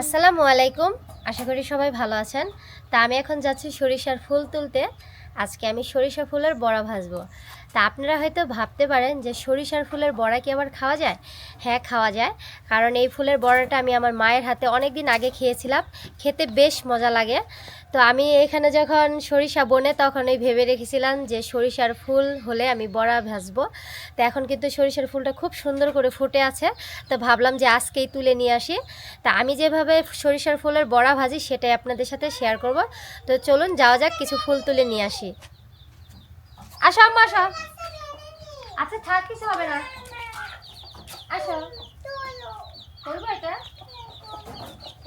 আসসালামু আলাইকুম। আশা করি সবাই ভালো আছেন। তা আমি এখন যাচ্ছি সরিষার ফুল তুলতে। আজকে আমি সরিষা ফুলের বড়া ভাজবো। তা আপনারা হয়তো ভাবতে পারেন যে সরিষার ফুলের বড়া কি আবার খাওয়া যায়? হ্যাঁ খাওয়া যায়। কারণ এই ফুলের বড়াটা আমি আমার মায়ের হাতে অনেক দিন আগে খেয়েছিলাম। খেতে বেশ মজা লাগে। তো আমি এখানে যখন সরিষা বনে, তখন এই ভেবে রেখেছিলাম যে সরিষার ফুল হলে আমি বড়া ভাজবো। তো এখন কিন্তু সরিষার ফুলটা খুব সুন্দর করে ফুটে আছে। তো ভাবলাম যে আজকেই তুলে নিয়ে আসি। তা আমি যেভাবে সরিষার ফুলের বড়া ভাজি, সেটাই আপনাদের সাথে শেয়ার করব। তো চলুন, যাওয়া যাক, কিছু ফুল তুলে নিয়ে আসি। আসো, আম্মা, আসো। আচ্ছা থাক, কিছু হবে না। আসো। করব এটা?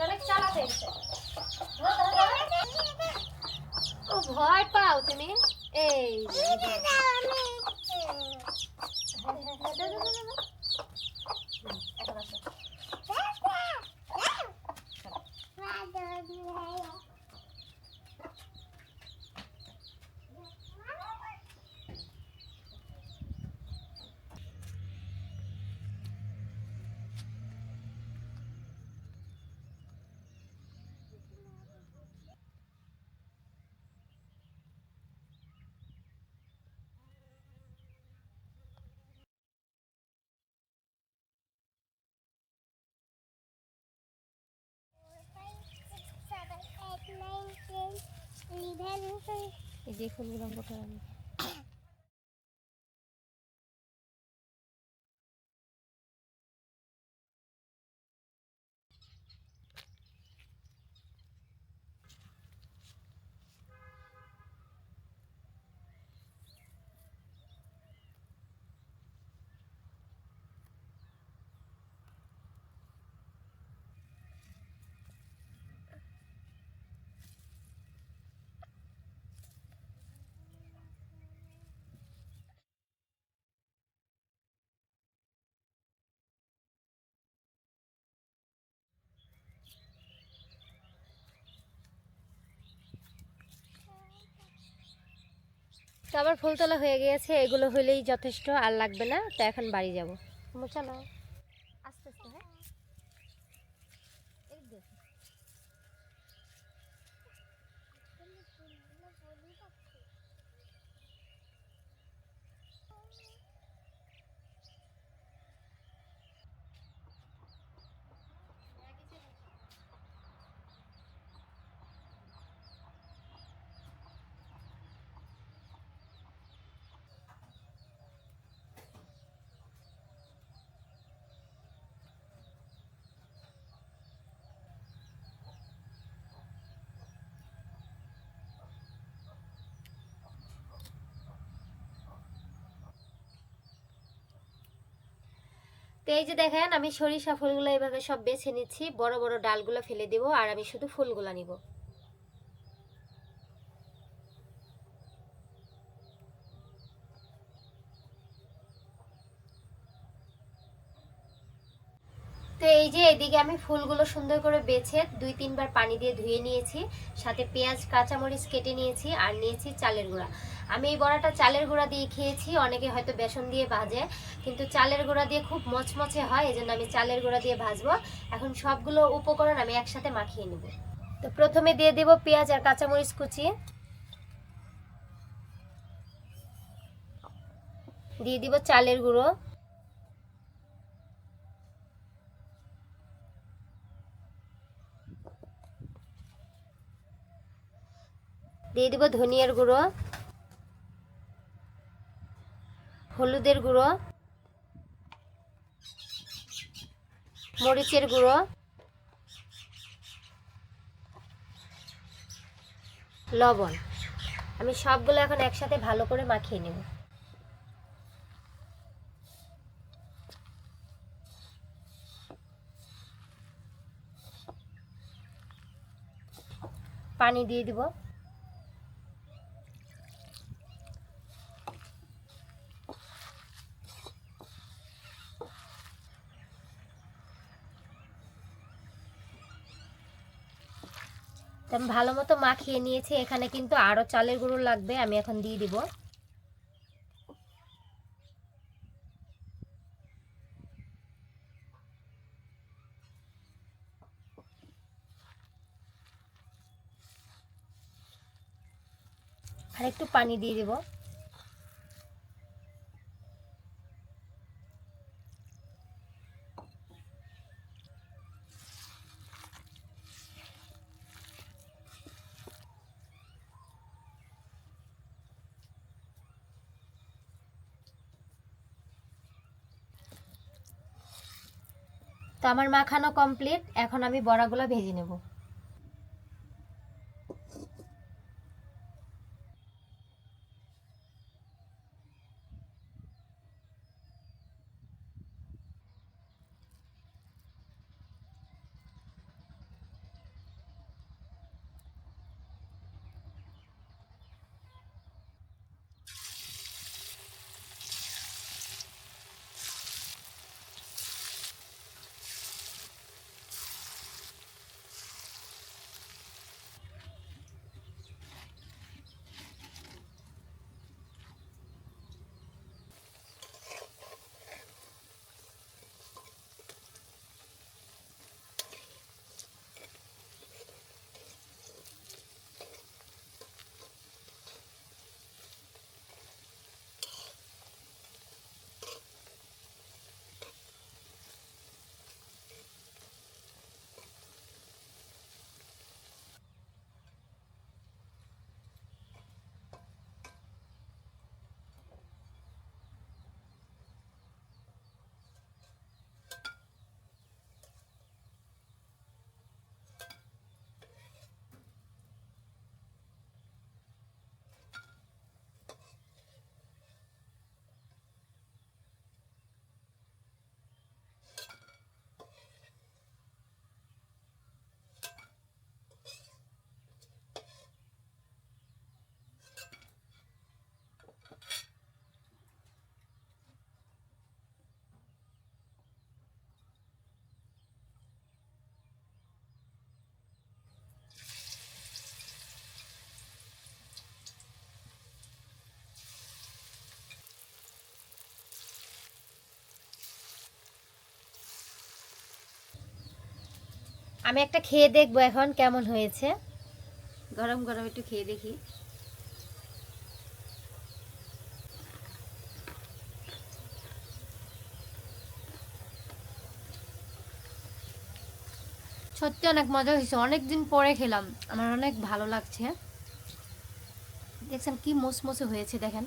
অনেক চালাতে ভয় পাও তুমি। এই যে, এই যে। হ্যাঁ, হ্যাঁ, হ্যাঁ, দাও, দাও, দাও, দাও। হুম, এখন আসো। এই ফুলগুলো ফোটার আমি তো আমার ফুলতলা হয়ে গিয়েছে, এগুলো হলেই যথেষ্ট, আর লাগবে না, তো এখন বাড়ি যাব। চলো আস্তে আস্তে হ্যাঁ এই দেখো। তো এই যে দেখেন, আমি সরিষা ফুলগুলো এইভাবে সব বেছে নিচ্ছি। বড় বড় ডালগুলো ফেলে দেবো আর আমি শুধু ফুলগুলো নিব। তো এই যে এদিকে আমি ফুলগুলো সুন্দর করে বেছে দুই তিনবার পানি দিয়ে ধুয়ে নিয়েছি, সাথে পেঁয়াজ, কাঁচামরিচ কেটে নিয়েছি আর নিয়েছি চালের গুঁড়া। আমি এই বড়াটা চালের গুঁড়া দিয়ে খেয়েছি, অনেকে হয়তো বেসন দিয়ে ভাজে, কিন্তু চালের গুঁড়া দিয়ে খুব মচমচে হয়, এজন্য আমি চালের গুঁড়া দিয়ে ভাজবো। এখন সবগুলো উপকরণ আমি একসাথে মাখিয়ে নেব। তো প্রথমে দিয়ে দেব পেঁয়াজ আর কাঁচামরিচ কুচি। দিয়ে দিব চালের গুঁড়ো। দিয়ে দিব ধনিয়ার গুঁড়ো, হলুদের গুঁড়ো, মরিচের গুঁড়ো, লবণ। আমি সবগুলো এখন একসাথে ভালো করে মাখিয়ে নেব। পানি দিয়ে দিব। আমি ভালো মতো মাখিয়ে নিয়েছি। এখানে কিন্তু আরও চালের গুঁড়ো লাগবে, আমি এখন দিয়ে দিব। আর একটু পানি দিয়ে দেবো। তো আমার মাখানো কমপ্লিট এখন আমি বড়াগুলো ভেজে নেব। আমি একটা খেয়ে দেখব এখন কেমন হয়েছে। গরম গরম একটু খেয়ে দেখি। সত্যি অনেক মজা হয়েছে অনেক দিন পরে খেলাম আমার অনেক ভালো লাগছে। দেখছেন কি মুসমুসে হয়েছে দেখেন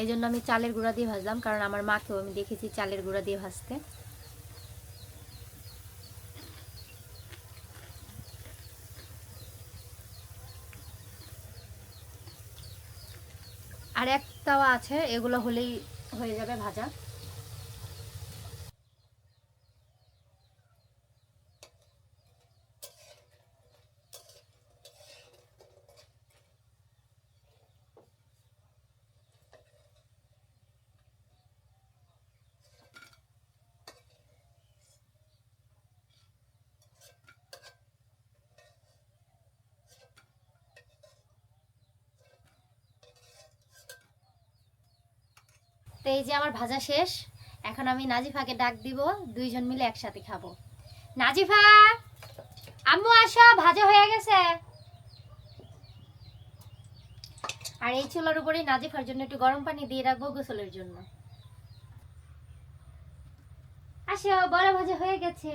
এই জন্য আমি চালের গুঁড়া দিয়ে ভাজলাম কারণ আমার মাকেও আমি দেখেছি চালের গুঁড়া দিয়ে ভাজতে। আর এক তাওয়া আছে এগুলো হলেই হয়ে যাবে ভাজা। তো এই যে আমার ভাজা শেষ এখন আমি নাজিফাকে ডাক দিব দুইজন মিলে একসাথে খাব। নাজিফা আম্মু আসো ভাজা হয়ে গেছে। আর এই চুলার উপরে নাজিফার জন্য একটু গরম পানি দিয়ে রাখব গোসলের জন্য। আসো বড় ভাজা হয়ে গেছে।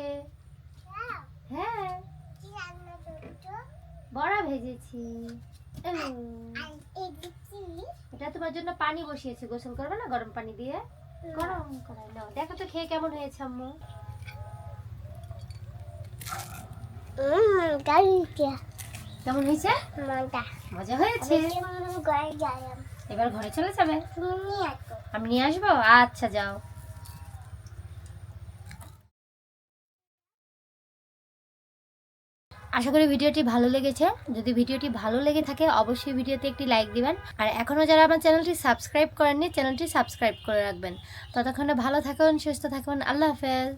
হ্যাঁ। বড়া ভেজেছি। এটা তোমার জন্য পানি বসিয়েছি গোসল করবে না? গরম পানি দিয়ে? গরম করাই নাও। দেখো তো খেয়ে কেমন হয়েছে আম্মু। কেমন হয়েছে? মজা। হয়েছে? এবার ঘরে চলে যাবে। আমি নিয়ে আসব? আচ্ছা যাও। আশা করি ভিডিওটি ভালো লেগেছে। যদি ভিডিওটি ভালো লেগে থাকে, অবশ্যই ভিডিওতে একটি লাইক দিবেন। আর এখনও যারা আমার চ্যানেলটি সাবস্ক্রাইব করেননি, চ্যানেলটি সাবস্ক্রাইব করে রাখবেন। ততক্ষণে ভালো থাকুন, সুস্থ থাকুন, আল্লাহ হাফেজ।